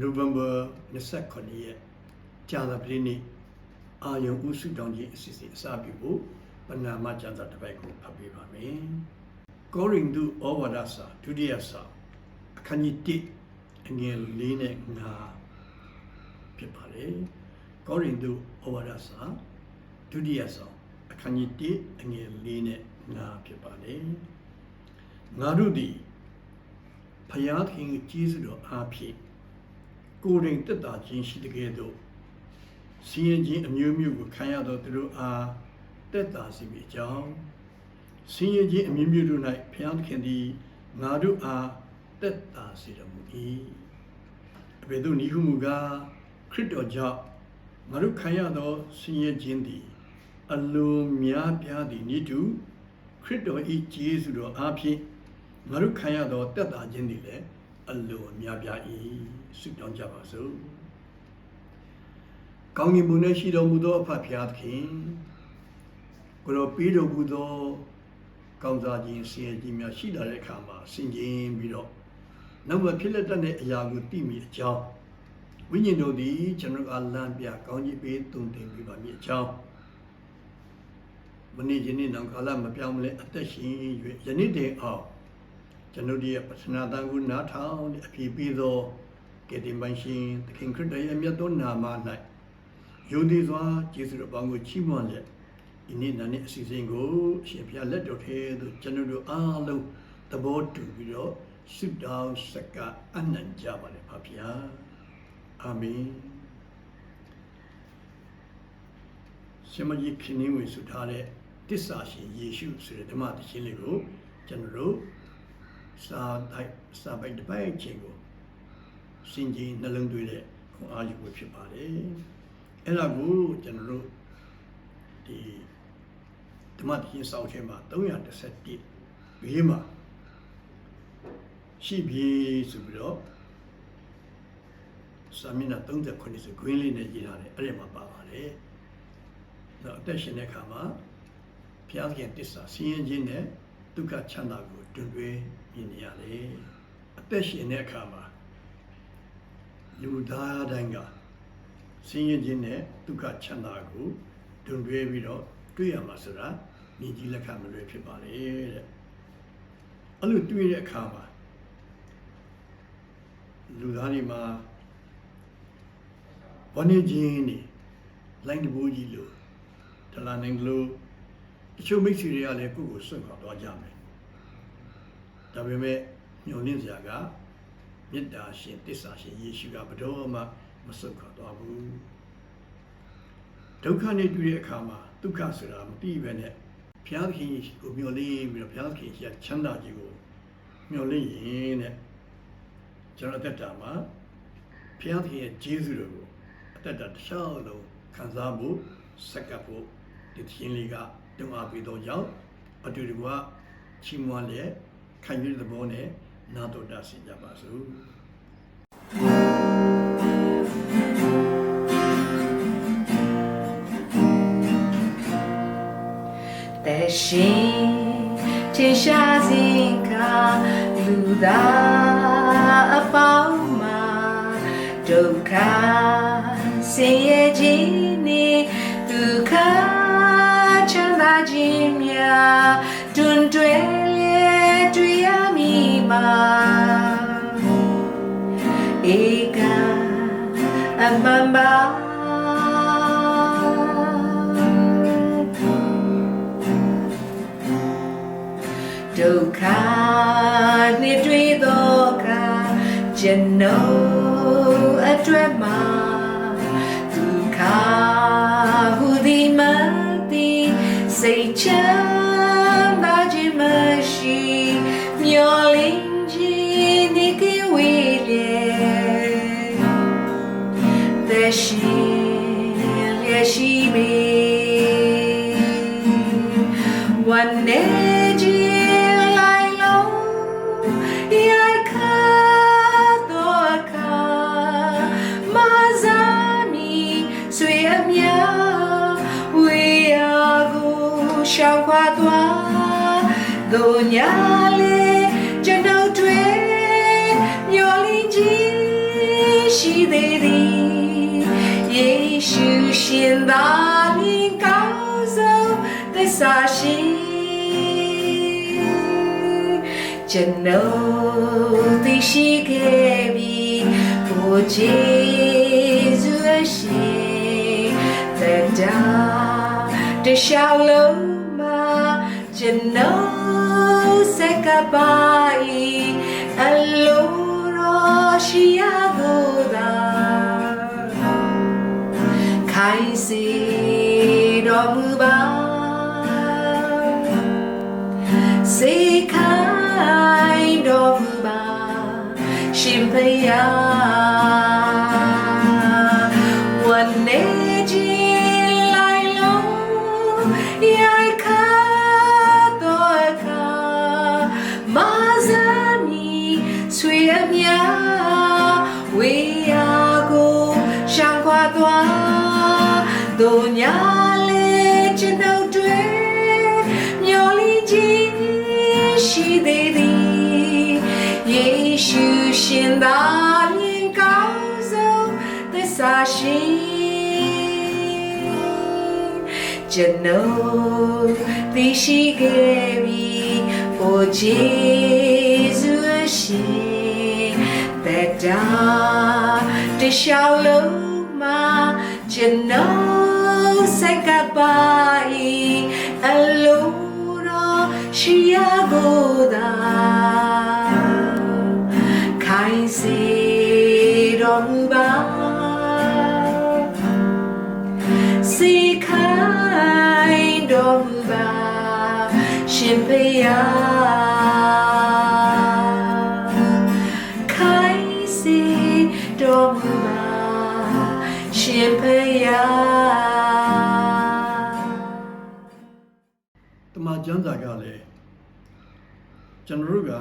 နိုဝင်ဘာ29ရက်ကြာသပတေးနေ့အာယုံဥစုတောင်းခြင်းအစီအစဉ်အစပြုဖို့ပဏာမကျမ်းစာတစ်ပိုက်ကိုဖတ်ပေးပါမယ်။ကောရိန္သုဩဝါဒစာဒုတိယစာအခန်းကြီး1အငယ်၄နဲ့5ဖြစ်ပါတယ်။ကောရိန္သုဩဝါဒစာဒုတိယစာအခန်းကြီး1အငယ်၄နဲ့5ဖြစ်ပါတယ်။ငါတို့သည်ဖယားခင်ကြီးစွတော်အားဖြင့် ကိုယ်တိုင်တက်တာခြင်းရှိတဲ့ကဲ့သို့စီရင်ခြင်းအမျိုးမျိုးကိုခံရသောသူတို့အားတက်တာစီမိကြောင်းစီရင်ခြင်းအမျိုးမျိုးတို့၌ဘုရားသခင်သည်ငါတို့အားတက်တာစီတော်မူ၏အဘယ်သို့နည်းဟုမူကားခရစ်တော်ကြောင့်ငါတို့ခံရသောစီရင်ခြင်းသည်အလွန်များပြားသည့်ဤသူခရစ်တော်၏ကျေးဇူးတော်အားဖြင့်ငါတို့ခံရသောတက်တာခြင်းသည်လည်းအလွန်များပြား၏ ဆုတောင်းကြပါစို့ကောင်းကင်ဘုံ၌ရှိတော်မူသောအဖဖျားသခင်ကိုယ်တော်ပေးတော်မူသောကောင်းစားခြင်းဆင်းရဲခြင်းများရှိလာတဲ့အခါမှာဆင်ခြင်ပြီးတော့နောက်မှဖြစ်လက်တတ်တဲ့အရာကိုသိမိအကြောင်းဝိညာဉ်တော်သည်ကျွန်တော်အားလမ်းပြကောင်းကြီးပေးတုံတင်ပြီးပါမည်အကြောင်းမနေ့ကနေ့နောက်ကာလမပြောင်းမလဲအသက်ရှင်၍ယနေ့တည်းအောင်ကျွန်ုပ်တို့ရဲ့ပထနာတန်ကိုနားထောင်အပြည့်ပြီးသော ကတိမိုင်းရှင်သခင်ခရစ်တော်ရဲ့မြတ်သောနာမ၌ယုံကြည်စွာကျေးဇူးတော်ပေါင်းကိုချီးမွမ်းလက်ဒီနေ့နာနေ့အစီအစဉ်ကိုအရှင်ဘုရားလက်တော်ထဲသို့ကျွန်ုပ်တို့အားလုံးသဘောတူပြီးတော့ဆုတောင်းစကားအနံ့ကြပါလေဖဖျားအာမင်ရှင်မကြီးခင်းနေဝင်ဆုထားတဲ့တစ္ဆာရှင်ယေရှုဆိုတဲ့ဓမ္မသရှင်လေးကိုကျွန်တော်တို့စာတိုက်စာပိုက်တစ်ပိုက်ချင်းကို စင်ကြီးနှလုံးသွင်းတဲ့ခွန်အားယူဖို့ဖြစ်ပါတယ်အဲ့ဒါကိုကျွန်တော်တို့ဒီဓမ္မတိစောင့်ခြင်းမှာ311ဘေးမှာရှိပြီဆိုပြီးတော့စာမျက်နှာ39ဆို green လေးနဲ့ရေးထားတယ်အဲ့ဒီမှာပါပါတယ်တော့အသက်ရှင်တဲ့အခါမှာဘုရားခင်တစ္ဆာစီရင်ခြင်းနဲ့ဒုက္ခချမ်းသာကိုတွင်တွဲမြင်နေရတယ်အသက်ရှင်တဲ့အခါမှာ လူသားတိုင်းကဆင်းရဲခြင်းနဲ့ဒုက္ခချမ်းသာကိုတွင်တွဲပြီးတော့တွေ့ရမှာဆိုတာမြင်ကြည့်လက်ခံမလွယ်ဖြစ်ပါလေတဲ့အဲ့လိုတွေ့တဲ့အခါမှာလူသားတွေမှာဝန်းနေခြင်းနေလိုင်းတဘိုးကြီးလို့တလာနိုင်လို့တချို့မိတ်ဆွေတွေကလည်းကိုယ့်ကိုစွန့်ခွာသွားကြမယ်ဒါပေမဲ့ညှော်လင့်စရာက မေတ္တာရှင်တစ္ဆာရှင်ယေရှုကဘယ်တော့မှမစွန့်ခွာသွားဘူးဒုက္ခနဲ့တွေ့တဲ့အခါမှာဒုက္ခဆိုတာမသိပဲနဲ့ဘုရားသခင်ကိုမျှော်လင့်ပြီးတော့ဘုရားသခင်ရှိချမ်းသာခြင်းကိုမျှော်လင့်ရင်တဲ့ကျွန်တော်တက်တာမှာဘုရားသခင်ရဲ့ကျေးဇူးတော်ကိုအသက်တာတစ်လျှောက်လုံးခံစားဖို့စက္ကပ်ဖို့ဒီသင်လေးကတုံအားပေးတော့ကြောင့်အတူတူကချီးမွမ်းလက်ခံယူတဲ့သဘောနဲ့ နာတော်တာဆင်ကြပါစို့သက်ရှင်ထင်ရှားစဉ်ကလူသားအပေါင်းမှာဒုက္ခဆင်းရဲခြင်းနဲ့ဒုက္ခချမ်းသာခြင်းများတွင်တွဲလျက်တွေ့ရမ ည်မှာဧကအမှန်ပါဒုက္ခနှင့်တွေ့သောအ one day lai lo yai kha do kha ma za mi sui amya we a go shao kwa twa do nya le chân đâu thuê nhỏ linh chi ရှိသေးသည်ယေရှုရှင်သာလင်ကောင်းဆုံးသစ္စာရှိကျွန်ုပ်သိရှိခဲ့ပြီဘုရားဇူးရှင်တဲ့တာတရှောင်းလုံးမှာကျွန်ုပ်စ က်ကပါ၏အလိုတော်ရှိရကိုသာခိုင်းစေတော်မူပါစေခိုင်း တရားဝန်နေကြီးလိုက်လုံးရိုက်ခတ်တော့အခါမဆာမီဆွေအမြဝေယာကိုရှောင်ခွာသွားတို့ညာလေးကျွန်ုပ်တွေမျော်လင့်ခြင်းရှိသေး ရှင်သာလင်ကောင်းဆုံးသစ္စာရှိကျွန်ုပ်သိရှိခဲ့ပြီဘုရားဇူး ရှင်ဖေယားခိုင်းစေတော်မူပါရှင်ဖေယား တမန်ကျမ်းစာကလည်းကျွန်တော်တို့က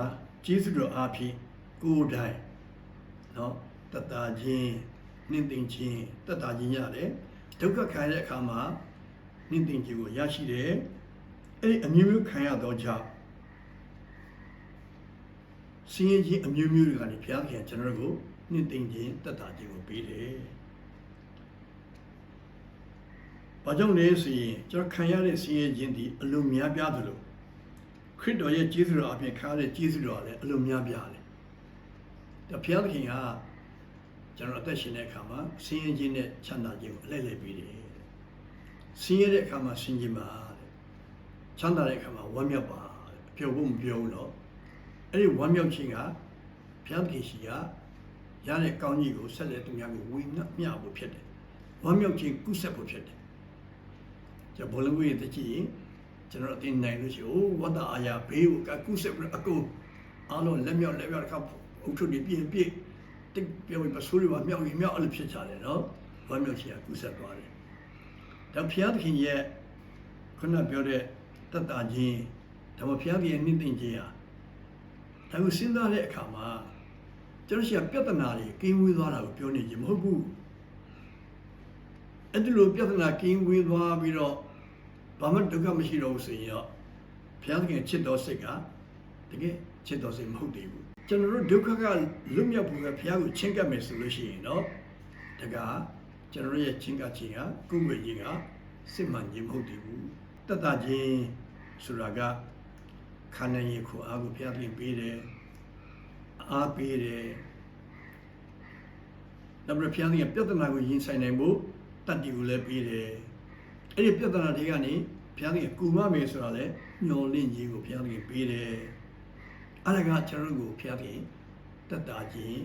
ကျေးဇူးတော်အားဖြင့်ကိုယ်တိုင်เนาะတတတာချင်းနှင်းသိင်ချင်းတတတာချင်းရတယ်ဒုက္ခခံရတဲ့အခါမှာနှင်းသိင်ခြင်းကိုရရှိတယ် အဲ့ဒီအမျိုးမျိုးခံရတော့ကြောင့်စင်ရင်ချင်းအမျိုးမျိုးတွေကနေဘုရားခင်ကကျွန်တော်တို့ကိုနှင်းသိင်ခြင်းတတတာချင်းကိုပေးတယ်ဘာကြောင့်လဲဆိုရင်ကျွန်တော်ခံရတဲ့စင်ရင်ချင်းဒီအလုံးများပြားသလိုခရစ်တော်ရဲ့ကျေးဇူးတော်အပြင်ခါရတဲ့ကျေးဇူးတော်ကလည်းအလုံးများပြားတယ်ဒါဘုရားသခင်ကကျွန်တော်အသက်ရှင်တဲ့အခါမှာစင်ရင်ချင်းနဲ့ချမ်းသာခြင်းကိုအလဲ့လဲပေးတယ်ဆင်းရဲတဲ့အခါမှာဆင်းခြင်းပါတဲ့ ချမ်းသာတဲ့အခါမှာဝမ်းမြောက်ပါတဲ့ပျော်ဖို့မပြောဘူးတော့အဲ့ဒီဝမ်းမြောက်ခြင်းကဘုရားသခင်ရှိကရတဲ့ကောင်းကြီးကိုဆက်လက်သူများကိုဝေငှမျှဖို့ဖြစ်တယ်ဝမ်းမြောက်ခြင်းကုဆက်ဖို့ဖြစ်တယ်ကျဘောလုံးကြီးတကြည့်ရင်ကျွန်တော်အသိနိုင်လို့ရှိရင်အိုးဝတ္တအာယာဘေးကိုကကုဆက်ပြီးအကုန်အားလုံးလက်မြောက်လက်မြောက်တစ်ခါအုတ်ထုတွေပြည့်ပြည့်တိတ်ပြောပြီးပစိုးတွေပါမြောက်ရင်မြောက်အဲ့လိုဖြစ်ကြတယ်နော်ဝမ်းမြောက်ခြင်းကကုဆက်သွားတယ်ဒါဘုရားသခင်ရဲ့ခုနပြောတဲ့ တတ်တာချင်းဒါမှဘုရားသခင်ရဲ့နှိမ့်သိမ့်ခြင်းဟာဒါကိုစဉ်းစားတဲ့အခါမှာကျွန်တော်ရှိကပြဿနာတွေကင်းဝေးသွားတာကိုပြောနေခြင်းမဟုတ်ဘူးအဲ့ဒီလိုပြဿနာကင်းဝေးသွားပြီးတော့ဘာမှဒုက္ခမရှိတော့ဘူးဆိုရင်တော့ဘုရားသခင်ချစ်တော်စိတ်ကတကယ်ချစ်တော်စိတ်မဟုတ်သေးဘူးကျွန်တော်တို့ဒုက္ခကလွတ်မြောက်ဖို့ကဘုရားကိုချင်းကပ်မယ်ဆိုလို့ရှိရင်တော့တကားကျွန်တော်ရဲ့ချင်းကချင်းကကုဝေချင်းကစစ်မှန်ခြင်းမဟုတ်သေးဘူးတတ်တာချင်း ဆိုတာကခန္ဓာရင်ခုအားကိုဖျားပြင်ပေးတယ်အားပေးတယ်နောက်ပြီးဖျားပြင်ပြဿနာကိုရင်ဆိုင်နိုင်ဖို့တတ်တည်ကိုလည်းပေးတယ်အဲ့ဒီပြဿနာတွေကနေဖျားပြင်ကူမမယ်ဆိုတာလည်းညှော်လင့်ခြင်းကိုဖျားပြင်ပေးတယ်အဲ့ဒါကကျွန်တော်တို့ကိုဖျားပြင်တတ်တာချင်း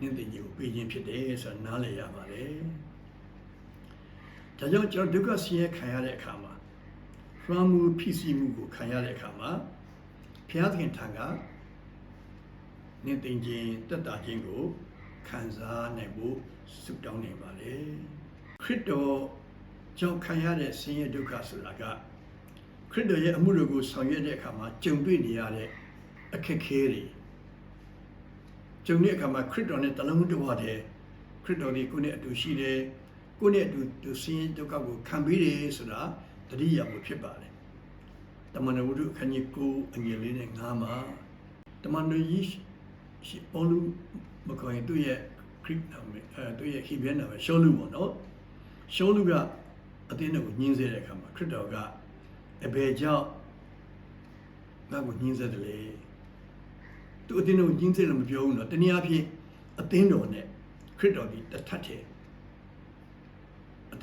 နှင်းတင်ကြီးကိုပေးခြင်းဖြစ်တယ်ဆိုတာနားလည်ရပါတယ်။ဒါကြောင့်ကျွန်တော်ဒုက္ခဆင်းရဲခံရတဲ့အခါမှာ ဖရမှုဖြစ်စီမှုကိုခံရတဲ့အခါမှာဘုရားသခင်ထံကနှင်းတင်ခြင်းတက်တာခြင်းကိုခံစားနိုင်ဖို့ဆုတောင်းနေပါလေ။ခရစ်တော်ကြောင့်ခံရတဲ့ဆင်းရဲဒုက္ခဆိုတာကခရစ်တော်ရဲ့အမှုတော်ကိုဆောင်ရွက်တဲ့အခါမှာကြုံတွေ့နေရတဲ့အခက်အခဲတွေကျုံတဲ့အခါမှာခရစ်တော်နဲ့တလုံးတဝတဲ့ခရစ်တော်ဒီကိုယ်နဲ့အတူရှိတယ်ကိုယ်နဲ့အတူသူစင်းဒုက္ခကိုခံပြီးတယ်ဆိုတာ တတိယမှုဖြစ်ပါတယ်တမန်တော်ဝုဒ္ဓအခန်းကြီး9အငယ်လေးနဲ့9မှာတမန်တော်ကြီးရှိပေါလုမခေါ်ရင်သူ့ရဲ့ခခရစ်နာမည်အဲသူရဲ့ဟိဘဲနာမည်ရှောလူပေါ့နော်ရှောလူကအသင်းတော်ကိုညှင်းဆဲတဲ့အခါမှာခရစ်တော်ကအဘယ်ကြောင့်ငါ့ကိုညှင်းဆဲတယ်လဲသူအသင်းတော်ကိုညှင်းဆဲလို့မပြောဘူးနော်တနည်းအားဖြင့်အသင်းတော်နဲ့ခရစ်တော်ဒီတစ်ထပ်တည်း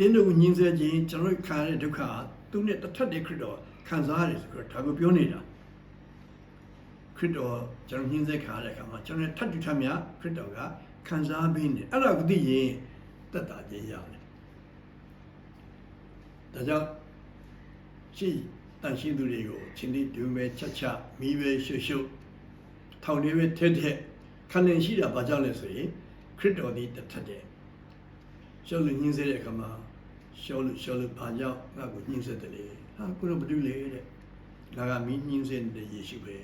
အသင်းတော်ကိုညှင်းဆဲခြင်းကျွန်တော်ခံရတဲ့ဒုက္ခဟာသူနဲ့တစ်ထပ်တည်းခရစ်တော်ခံစားရတယ်ဆိုတော့ဒါကိုပြောနေတာခရစ်တော်ကျွန်တော်ညှင်းဆဲခါရတဲ့အခါမှာကျွန်တော်ထပ်တူထပ်မြခရစ်တော်ကခံစားပေးနေအဲ့ဒါကိုသိရင်တက်တာခြင်းရတယ်ဒါကြောင့်ရှိတန်ရှင်းသူတွေကိုချင်းတိဒူမဲချက်ချက်မိပဲရှုပ်ရှုပ်ထောင်နေပဲထက်ထက်ခံနေရှိတာဘာကြောင့်လဲဆိုရင်ခရစ်တော်ဒီတစ်ထက်တယ်ရှောလူညှင်းဆဲတဲ့အခါမှာ ရှောလူရှောလူဘာကြောင့်ငါ့ကိုညှင်းဆဲတယ်လေဟာကိုတော့မတူလေတဲ့ဒါကမင်းညှင်းဆဲတဲ့ယေရှုပဲ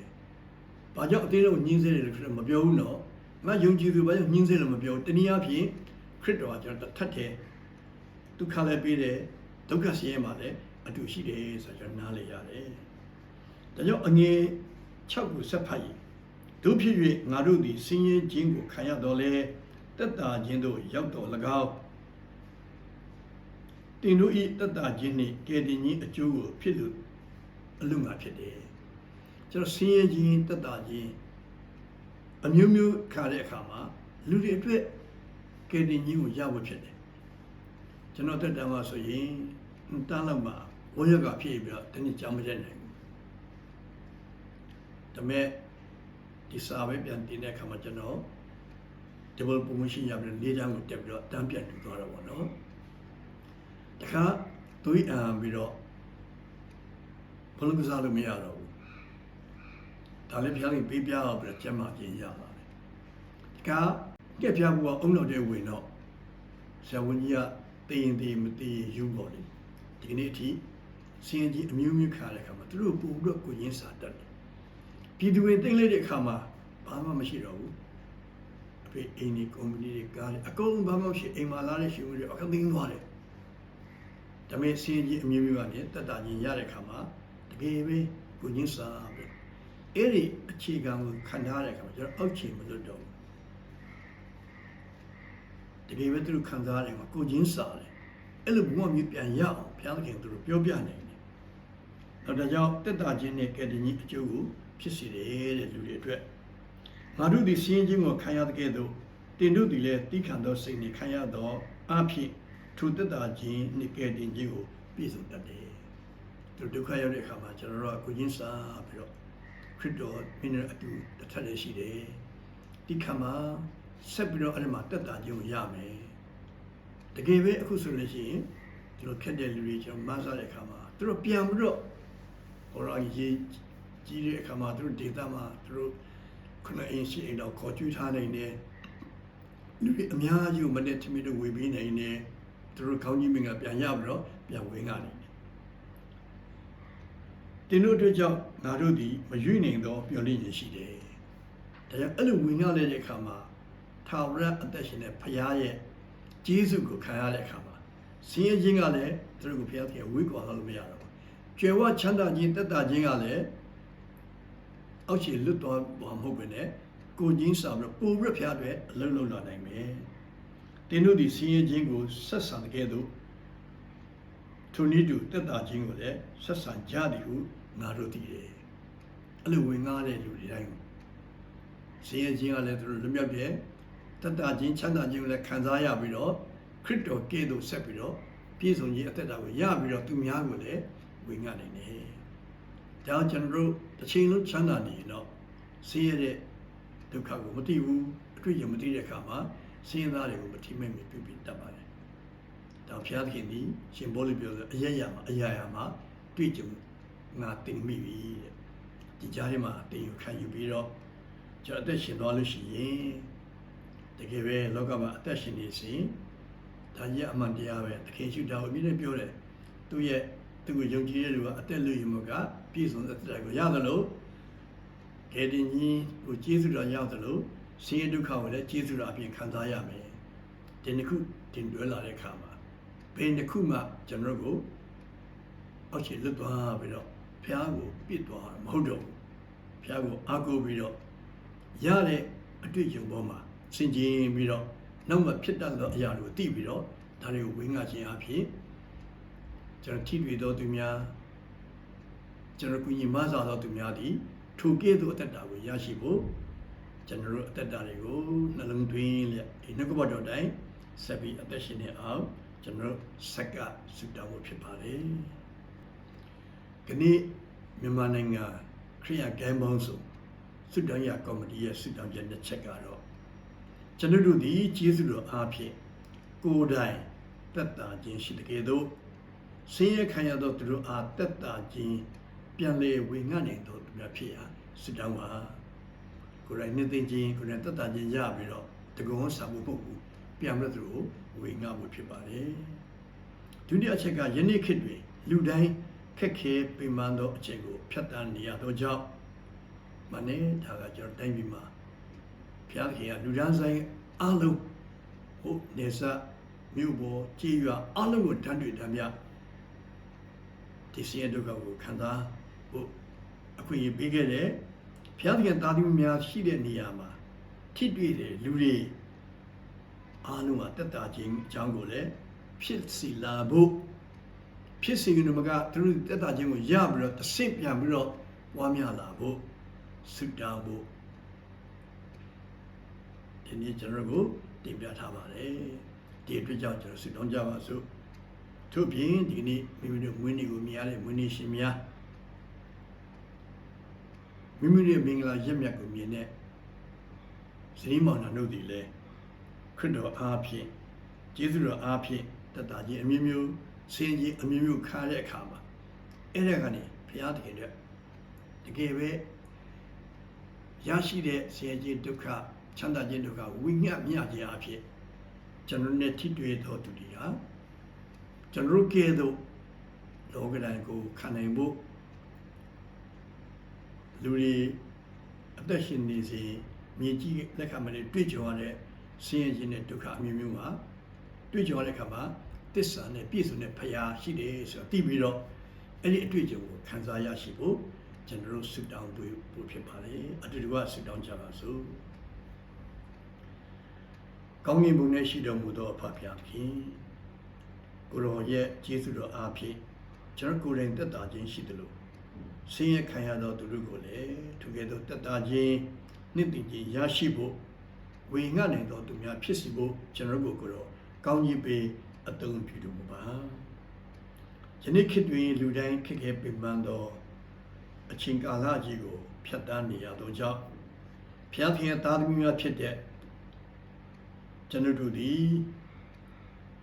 ။ဘာကြောင့်အသေးလုံးညင်းစေတယ်လို့ခရစ်တော်မပြောဘူးနော်။ငါယုံကြည်သူဘာကြောင့်ညင်းစေလို့မပြောဘူး။တနည်းအားဖြင့်ခရစ်တော်ကကျွန်တော်တစ်ထပ်တယ်ဒုက္ခလည်းပေးတယ်ဒုက္ခဆင်းရဲမှာလည်းအတူရှိတယ်ဆိုတော့ကျွန်တော်နားလည်ရတယ်။ဒါကြောင့်အငယ်6ကိုဆက်ဖတ်ရင်တို့ဖြစ်၍ငါတို့သည်ဆင်းရဲခြင်းကိုခံရတော်လဲတက်တာခြင်းတို့ရောက်တော်၎င်း တင်တို့ဤတက်တာခြင်းနှင့်ကယ်တင်ခြင်းအကျိုးကိုဖြစ်လို့အလုံးငါဖြစ်တယ်။ကျွန်တော်ဆင်းရဲခြင်းတက်တာခြင်းအမျိုးမျိုးခါတဲ့အခါမှာလူတွေအတွက်ကယ်တင်ခြင်းကိုရဖို့ဖြစ်တယ်ကျွန်တော်တက်တာမှာဆိုရင်တန်းလောက်မှာဝရကဖြစ်ပြီးတော့တနည်းကြောင်းမကျနိုင်ဘူးဒါပေမဲ့ဒီစာပဲပြန်တင်တဲ့အခါမှာကျွန်တော် double promotion ရပြီးလေးချမ်းကိုတက်ပြီးတော့တန်းပြန်တူသွားတော့ဗောနော် တခါသွေးအံပြီးတော့ဘလုံးကစားလို့မရတော့ဘူးဒါလည်းဘုရားကြီးပေးပြတော့ပြီးတော့ကျမ်းမာခြင်းရပါတယ်။ဒါကကက်ပြဘူးကအုံတော်တဲ့ဝင်တော့ဆရာဝန်ကြီးကသိရင်သိရင်မသိရင်ယူပေါ်တယ်။ဒီနေ့အထိစင်ကြီးအမျိုးမျိုးခါတဲ့အခါမှာသူတို့ပူပြီးတော့ကိုရင်းစာတတ်တယ်။ပြည်သူတွေသိလိုက်တဲ့အခါမှာဘာမှမရှိတော့ဘူး။အဖေအိမ်ကြီးကုမ္ပဏီတွေကားတွေအကုန်ဘာမှမရှိအိမ်မှာလာတဲ့ရှင်တွေအခသိန်းသွားတယ်။ ဒါပေမဲ့စင်ကြီးအမျိုးမျိုးကနေတက်တာချင်းရတဲ့အခါမှာတကယ်ပဲကိုရင်းစာပဲအဲ့ဒီအခြေခံကိုခံထားတဲ့အခါမှာကျွန်တော်အောက်ခြေမလွတ်တော့ဘူးတကယ်ပဲသူတို့ခံစားရတယ်မှာကိုချင်းစားတယ်အဲ့လိုဘုံမျိုးပြန်ရအောင်ဘုရားသခင်သူတို့ပြောပြနိုင်တယ်တော့ဒါကြောင့်တက်တာချင်းနဲ့ကယ်တင်ကြီးအကျိုးကိုဖြစ်စေတယ်တဲ့လူတွေအတွက်ငါတို့ဒီစီးရင်ချင်းကိုခံရတဲ့ကဲ့သို့တင်တို့ဒီလည်းတိခံသောစိတ်နဲ့ခံရသောအဖြစ် ထိုတက်တာချင်းနဲ့ကယ်တင်ခြင်းကိုပြည့်စုံတတ်တယ်သူဒုက္ခရောက်တဲ့အခါမှာကျွန်တော်တို့ကကိုချင်းစားပြီးတော့ခရစ်တော်မင်းတို့အတူတစ်ထပ်လည်းရှိတယ်ဒီခါမှာဆက်ပြီးတော့အဲ့ဒီမှာတက်တာခြင်းကိုရမယ်တကယ်ပဲအခုဆိုလို့ရှိရင်ဒီလိုခက်တဲ့လူတွေကျွန်တော်မဆတဲ့အခါမှာသူတို့ပြန်ပြီးတော့ဟောရာရေးကြီးတဲ့အခါမှာသူတို့ဒေတာမှာသူတို့ခုနအင်းရှိအိမ်တော့ခေါ်ကျွေးထားနိုင်တယ်လူတွေအများကြီးကိုမနဲ့ထမင်းတို့ဝေပေးနိုင်တယ် သူတို့ခေါင်းကြီးမင်းကပြန်ရပြီးတော့ပြန်ဝင်လာနိုင်တယ်တင်တို့အတွက်ကြောင့်ငါတို့သည်မရွေ့နိုင်သောမျှော်လင့်ခြင်းရှိတယ်။ဒါကြောင့်အဲ့လိုဝင်ရတဲ့အခါမှာထာဝရအသက်ရှင်တဲ့ဖခင်ရဲ့ကျေးဇူးကိုခံရတဲ့အခါမှာဆင်းရဲခြင်းကလည်းသူတို့ကိုဖခင်ကဝေးကွာလို့မရတော့ဘူး။ကျွယ်ဝချမ်းသာခြင်းတက်တာခြင်းကလည်းအောက်ခြေလွတ်တော်ဘာမဟုတ်ဘဲနဲ့ကိုချင်းစာပြီးပို့ပြီးဖခင်အတွက်အလုံးလုံးလာနိုင်မယ်။ တင်တို့ဒီဆင်းရဲခြင်းကိုဆက်ဆံတဲ့ကဲ့သို့ထိုနည်းတူတက်တာချင်းကိုလည်းဆက်ဆံကြသည်ဟုငါတို့သိတယ်အဲ့လိုဝင်ငားတဲ့လူတွေတိုင်းဆင်းရဲခြင်းကလည်းသူတို့လွတ်မြောက်တယ်တက်တာချင်းချမ်းသာခြင်းကိုလည်းခံစားရပြီးတော့ခရစ်တော်ကဲ့သို့ဆက်ပြီးတော့ပြည့်စုံခြင်းအသက်တာကိုရပြီးတော့သူများကိုလည်းဝင်ငားနိုင်တယ်ဒါကြောင့်ကျွန်တော်တို့တစ်ချိန်လုံးချမ်းသာနေရင်တော့ဆင်းရဲတဲ့ဒုက္ခကိုမသိဘူးအတွေ့အကြုံမသိတဲ့အခါမှာ ဆင်းရဲသားတွေကိုမထိမဲ့မြပြုပြီးတတ်ပါတယ်ဒါဘုရားသခင်ဒီရှင်ဘောလိပြောဆိုအရရမှာအရာရာမှာတွေ့ကြုံငါတင်မိပြီတဲ့ဒီကြားထဲမှာတင်ယူခံယူပြီးတော့ကျွန်တော်အသက်ရှင်သွားလို့ရှိရင်တကယ်ပဲလောကမှာအသက်ရှင်နေစဉ်ဒါကြီးအမှန်တရားပဲသခင်ရှုတာကိုအမြဲတမ်းပြောတယ်သူရဲ့သူကိုယုံကြည်တဲ့လူကအသက်လူရမှုကပြည့်စုံတဲ့တရားကိုရတယ်လို့ကဲတင်ကြီးကိုကျေးဇူးတော်ရောက်တယ်လို့ ဆင်းရဲဒုက္ခကိုလည်းကျေးဇူးတော်အပြင်ခံစားရမယ်ဒီနှစ်ခုတင်တွဲလာတဲ့အခါမှာဘယ်တစ်ခုမှကျွန်တော်တို့ကိုအောက်ခြေလွတ်သွားပြီးတော့ဘုရားကိုပြစ်သွားတာမဟုတ်တော့ဘူးဘုရားကိုအားကိုးပြီးတော့ရတဲ့အတွေ့အကြုံပေါ်မှာဆင်ခြင်ပြီးတော့နောက်မှဖြစ်တတ်သောအရာတွေကိုသိပြီးတော့ဒါတွေကိုဝေငှခြင်းအဖြစ်ကျွန်တော်ထိတွေ့သောသူများကျွန်တော်ကုညီမဆာသောသူများသည်ထိုကဲ့သို့အသက်တာကိုရရှိဖို့ ကျွန်တော်တို့အသက်တာတွေကိုနှလုံးသွင်းလျက်ဒီနှုတ်ကပတ်တော်တိုင်းဆက်ပြီးအသက်ရှင်နေအောင်ကျွန်တော်တို့ဆက်ကဆုတောင်းဖို့ဖြစ်ပါတယ်။ခဏမြန်မာနိုင်ငံခရိယဂိမ်းပေါင်းစုဆုတောင်းရကော်မတီရဲ့ဆုတောင်းချက်တစ်ချက်ကတော့ကျွန်တော်တို့ဒီကျေးဇူးတော်အားဖြင့်ကိုယ်တိုင်တက်တာခြင်းရှိတဲ့ကဲ့သို့ဆင်းရဲခံရသောသူတို့အားတက်တာခြင်းပြန်လေဝေငှနိုင်သောသူများဖြစ်ရာဆုတောင်းပါ ကိုယ်တိုင်နှစ်သိမ့်ခြင်းကိုယ်တိုင်တက်တာခြင်းရပြီးတော့တကုံဆာမှုပုတ်ဘူးပြန်ပြီးတော့ဝေငှမှုဖြစ်ပါတယ်ဒုတိယအချက်ကယနေ့ခေတ်တွင်လူတိုင်းခက်ခဲပင်ပန်းသောအချိန်ကိုဖြတ်တန်းနေရသောကြောင့်မနေ့ဒါကကျွန်တော်တိုင်းပြည်မှာဘုရားသခင်ကလူဒန်းဆိုင်အလုံးဟုတ်နေစမြို့ပေါ်ကြည်ရွာအလုံးကိုတန်းတွေ့တမ်းမြဒီစင်းဒုက္ခကိုခံစားဖို့အခွင့်အရေးပေးခဲ့တယ် ဘုရားသခင်တာသမီများရှိတဲ့နေရာမှာထိတွေ့တဲ့လူတွေအားလုံးကတက်တာခြင်းအကြောင်းကိုလည်းဖြစ်စီလာဖို့ဖြစ်စီကနမကသူတို့တက်တာခြင်းကိုရပြီးတော့တဆင့်ပြန်ပြီးတော့ပွားများလာဖို့ဆုတောင်းဖို့ဒီနေ့ကျွန်တော်တို့တင်ပြထားပါတယ်ဒီအတွက်ကြောင့်ကျွန်တော်ဆုတောင်းကြပါစို့ထို့ပြင်ဒီနေ့မိမိတို့မွေးနေ့ကိုမြင်ရတဲ့မွေးနေ့ရှင်များ မိမိတို့မင်္ဂလာရက်မြတ်ကိုမြင်တဲ့ဇနီးမောင်နှံတို့ဒီလည်းခရစ်တော်အားဖြင့်ကျေးဇူးတော်အားဖြင့်တတ်တာကြီးအမျိုးမျိုးဆင်းကြီးအမျိုးမျိုးခါတဲ့အခါမှာအဲ့ဒါကနေဘုရားသခင်တဲ့တကယ်ပဲရရှိတဲ့ဆင်းရဲဒုက္ခချမ်းသာခြင်းဒုက္ခဝိညာဉ်မြခြင်းအဖြစ်ကျွန်တော်နဲ့ထိတွေ့တော်သူတွေဟာကျွန်တော်ကဲ့သို့လောကတိုင်းကိုခံနိုင်ဖို့ လူတွေအသက်ရှင်နေစေမြည်ကြီးလက်ခံမနဲ့တွေ့ကြုံရတဲ့ဆင်းရဲခြင်းနဲ့ဒုက္ခအမျိုးမျိုးမှာတွေ့ကြုံရတဲ့အခါမှာတစ္ဆာနဲ့ပြည့်စုံတဲ့ဖရာရှိတယ်ဆိုတော့သိပြီးတော့အဲ့ဒီအတွေ့အကြုံကိုခံစားရရှိဖို့ကျွန်တော်တို့ဆုတောင်းပေးဖို့ဖြစ်ပါတယ်အတူတူကဆုတောင်းကြပါစို့ကောင်းကင်ဘုံနဲ့ရှိတော်မူသောအဖဖရာသခင်ကိုရောရဲ့ကျေးဇူးတော်အားဖြင့်ကျွန်တော်ကိုယ်တိုင်တက်တာခြင်းရှိတယ်လို့ ဆင်းရဲခံရသောသူတို့ကိုလည်းထိုကဲ့သို့တက်တာခြင်းနှစ်သိခြင်းရရှိဖို့ဝေငှနိုင်သောသူများဖြစ်စီဖို့ကျွန်တော်တို့ကိုတော့ကောင်းကြီးပေးအသုံးပြုတော်မူပါယနေ့ခေတ်တွင်လူတိုင်းခက်ခဲပင်ပန်းသောအချိန်ကာလကြီးကိုဖြတ်တန်းနေရသောကြောင့်ဖျားဖျားသားသမီးများဖြစ်တဲ့ကျွန်တော်တို့သည်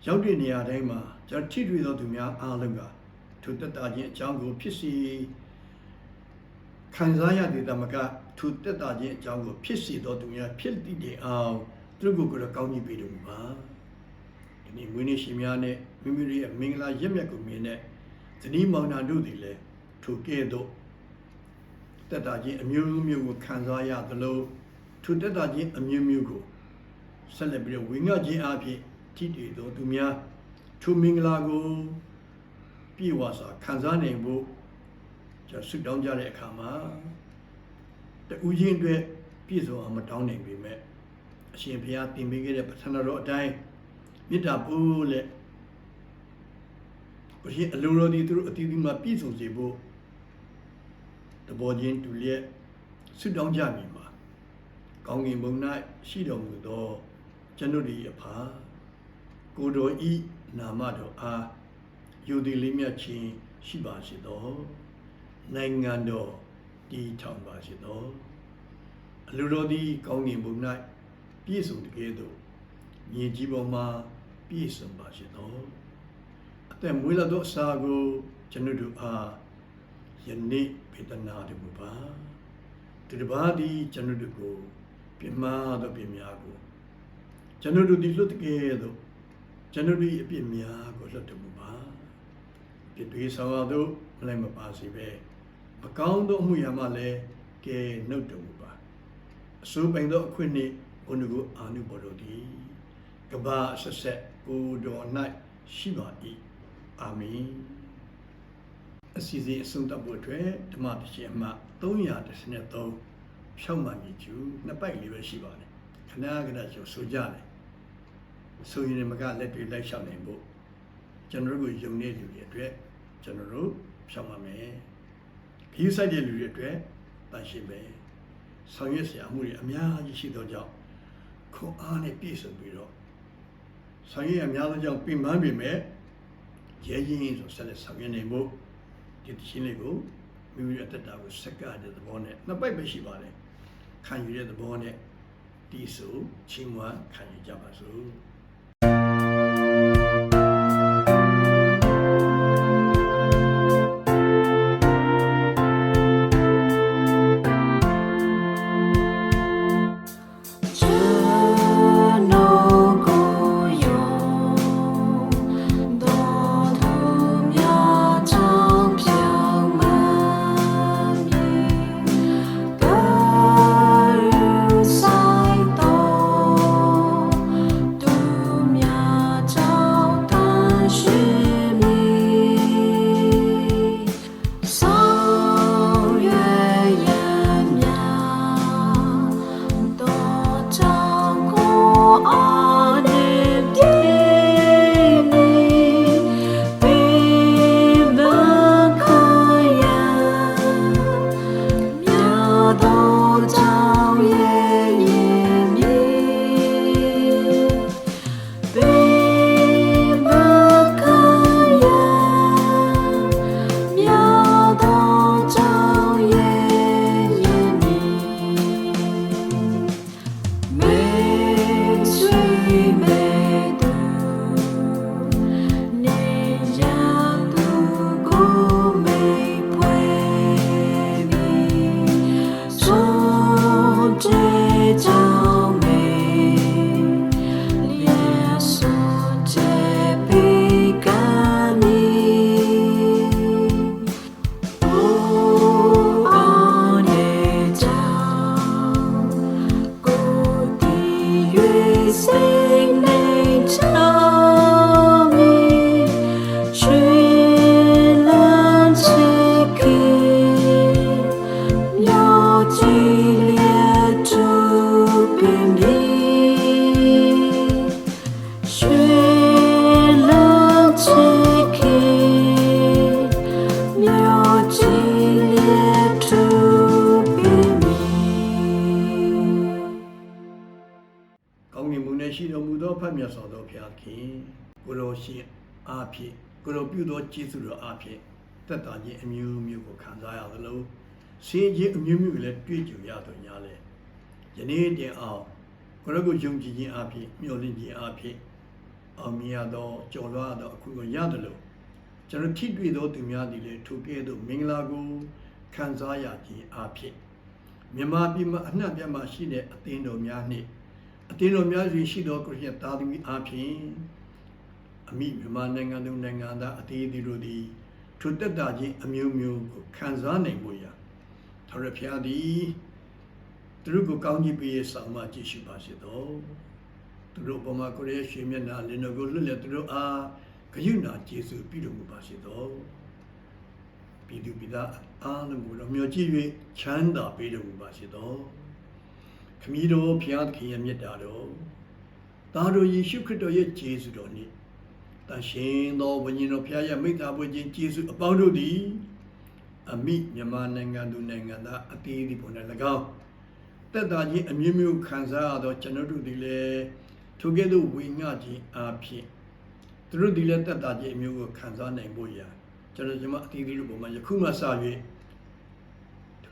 ရောက်တဲ့နေရာတိုင်းမှာကျွန်တော်ထိတွေ့သောသူများအားလုံးကထိုတက်တာခြင်းအကြောင်းကိုဖြစ်စီ ခံစားရတဲ့တမကထိုတက်တာခြင်းအကြောင်းကိုဖြစ်စီတော်သူများဖြစ်တည်တဲ့အောင်သူတို့ကိုယ်ကောင်းကြီးပေးတော်မူပါဒီနေ့ဝိနည်းရှင်များနဲ့မိမိတို့ရဲ့မင်္ဂလာရက်မြတ်ကိုမြင်တဲ့ဇနီးမောင်နှံတို့သည်လည်းထိုကဲ့သို့တက်တာခြင်းအမျိုးမျိုးကိုခံစားရသလိုထိုတက်တာခြင်းအမျိုးမျိုးကိုဆက်လက်ပြီးတော့ဝိငှခြင်းအဖြစ်ထိတည်တော်သူများထိုမင်္ဂလာကိုပြည့်ဝစွာခံစားနိုင်ဖို့ ကျွန်တော်ဆုတောင်းကြတဲ့အခါမှာတူးချင်းအတွက်ပြည့်စုံအောင်မတောင်းနိုင်ပေမဲ့အရှင်ဘုရားတင်ပေးခဲ့တဲ့ပထနာတော်အတိုင်းမေတ္တာပို့လက်ဘုရားအလိုတော်ဒီသူတို့အတီးတီးမှာပြည့်စုံစေဖို့တဘောချင်းတူလျက်ဆုတောင်းကြမည်မှာကောင်းကင်ဘုံ၌ရှိတော်မူသောကျွန်ုပ်၏အဖာကိုတော်ဤနာမတော်အားယူသည်လေးမြတ်ခြင်းရှိပါစေသော နိုင်ငံတော်တည်ထောင်ပါစေသောအလိုတော်သည်ကောင်းကင်ဘုံ၌ပြည့်စုံတကယ်သို့မြေကြီးပေါ်မှာပြည့်စုံပါစေသောအသက်မွေးလာသောအစာကိုကျွန်ုပ်တို့အားယနေ့ဖေတနာတော်မူပါဒီတစ်ပါးသည်ကျွန်ုပ်တို့ကိုပြမသောပြများကိုကျွန်ုပ်တို့ဒီလွတ်တကယ်သို့ကျွန်ုပ်တို့၏အပြစ်များကိုလွတ်တော်မူပါပြစ်တွေဆောင်ရသောမလိုက်မပါစေပဲ မကောင်းသောအမှုရာမှလည်းကဲနှုတ်တော်မူပါအစိုးပိုင်သောအခွင့်နှင့်ဘုန်းကိုအာနုဘော်တော်သည်ကဘာအဆက်ဆက်ကိုတော်၌ရှိပါ၏အာမင်အစီအစဉ်အဆုံးသတ်ဖို့အတွက်ဓမ္မတရှင်အမှ333ဖြောင်းမှန်ကြီးကျူနှစ်ပိုက်လေးပဲရှိပါတယ်ခဏခဏကျော်ဆိုကြတယ်ဆိုရင်မကလက်တွေလိုက်လျှောက်နိုင်ဖို့ကျွန်တော်တို့ကိုယုံတဲ့လူတွေအတွက်ကျွန်တော်တို့ဖြောင်းပါမယ် ခီးဆိုင်တဲ့လူတွေအတွက်တန်ရှင်းပဲဆောင်ရွက်စရာအမှုတွေအများကြီးရှိသောကြောင့်ခွန်အားနဲ့ပြည့်စုံပြီးတော့ဆောင်ရွက်အများသောကြောင့်ပြင်ပန်းပေမဲ့ရဲရင်ဆိုဆက်လက်ဆောင်ရွက်နိုင်ဖို့ဒီတရှင်းလေးကိုမိမိရဲ့အတ္တကိုစက္ကတဲ့သဘောနဲ့နှစ်ပိုက်ပဲရှိပါတယ်ခံယူတဲ့သဘောနဲ့ဒီဆိုချင်းမွားခံယူကြပါစို့ ဖြင့်ကိုရောပြုသောကျေးဇူးတော်အားဖြင့်တက်တာခြင်းအမျိုးမျိုးကိုခံစားရသလိုဆင်းခြင်းအမျိုးမျိုးကိုလည်းတွေ့ကြုံရတော်ညာလဲယနေ့တင်အောင်ကိုရောကိုယုံကြည်ခြင်းအားဖြင့်မျှော်လင့်ခြင်းအားဖြင့်အောင်မြင်ရသောကြော်လွှားသောအခုကိုရတယ်လို့ကျွန်တော်ထိတွေ့သောသူများသည်လည်းထိုကဲ့သို့မင်္ဂလာကိုခံစားရခြင်းအားဖြင့်မြန်မာပြည်မှာအနှံ့ပြတ်မှရှိတဲ့အသင်းတော်များနှင့်အတင်းတော်များစွာရှိသောကိုရသားသမီးအားဖြင့် အမိမြန်မာနိုင်ငံသူနိုင်ငံသားအသေးသေးတို့သည်ထိုတက်တာချင်းအမျိုးမျိုးကိုခံစားနိုင်ဖို့ရာထာဝရဘုရားသည်သူတို့ကိုကောင်းကြီးပေးရဆောင်မကြည့်ရှိပါစေသောသူတို့ဘုံမှာကိုရရဲ့ရွှေမျက်နှာလင်းတော်ကိုလွတ်လပ်သူတို့အားဂရုဏာကျေးဇူးပြုတော်မူပါစေသောပြည်သူပြည်သားအားလုံးကိုတော့မျှော်ကြည့်၍ချမ်းသာပေးတော်မူပါစေသောခမည်းတော်ဖျားသခင်ရဲ့မြတ်တာတော်သားတော်ယေရှုခရစ်တော်ရဲ့ကျေးဇူးတော်နှင့် တန်ရှင်သောဝိညာဉ်တော်ဖျားရဲ့မိစ္ဆာပွေခြင်းကျေးဇူးအပေါင်းတို့သည်အမိမြန်မာနိုင်ငံသူနိုင်ငံသားအသေးသေးပေါ်၌၎င်းတက်တာချင်းအမျိုးမျိုးခံစားရသောကျွန်တော်တို့သည်လည်းထိုကဲ့သို့ဝေငှခြင်းအားဖြင့်သူတို့သည်လည်းတက်တာချင်းအမျိုးကိုခံစားနိုင်ဖို့ရာကျွန်တော်ကျွန်မအသေးသေးတို့ပေါ်မှာယခုမှစ၍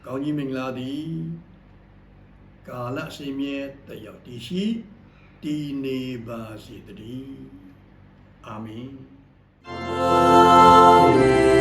ကောင်းကြီးမင်္ဂလာသည်ကာလအစဉ်မြဲတည်ရောက်တည်ရှိတည်နေပါစေတည်း Amém. Amém.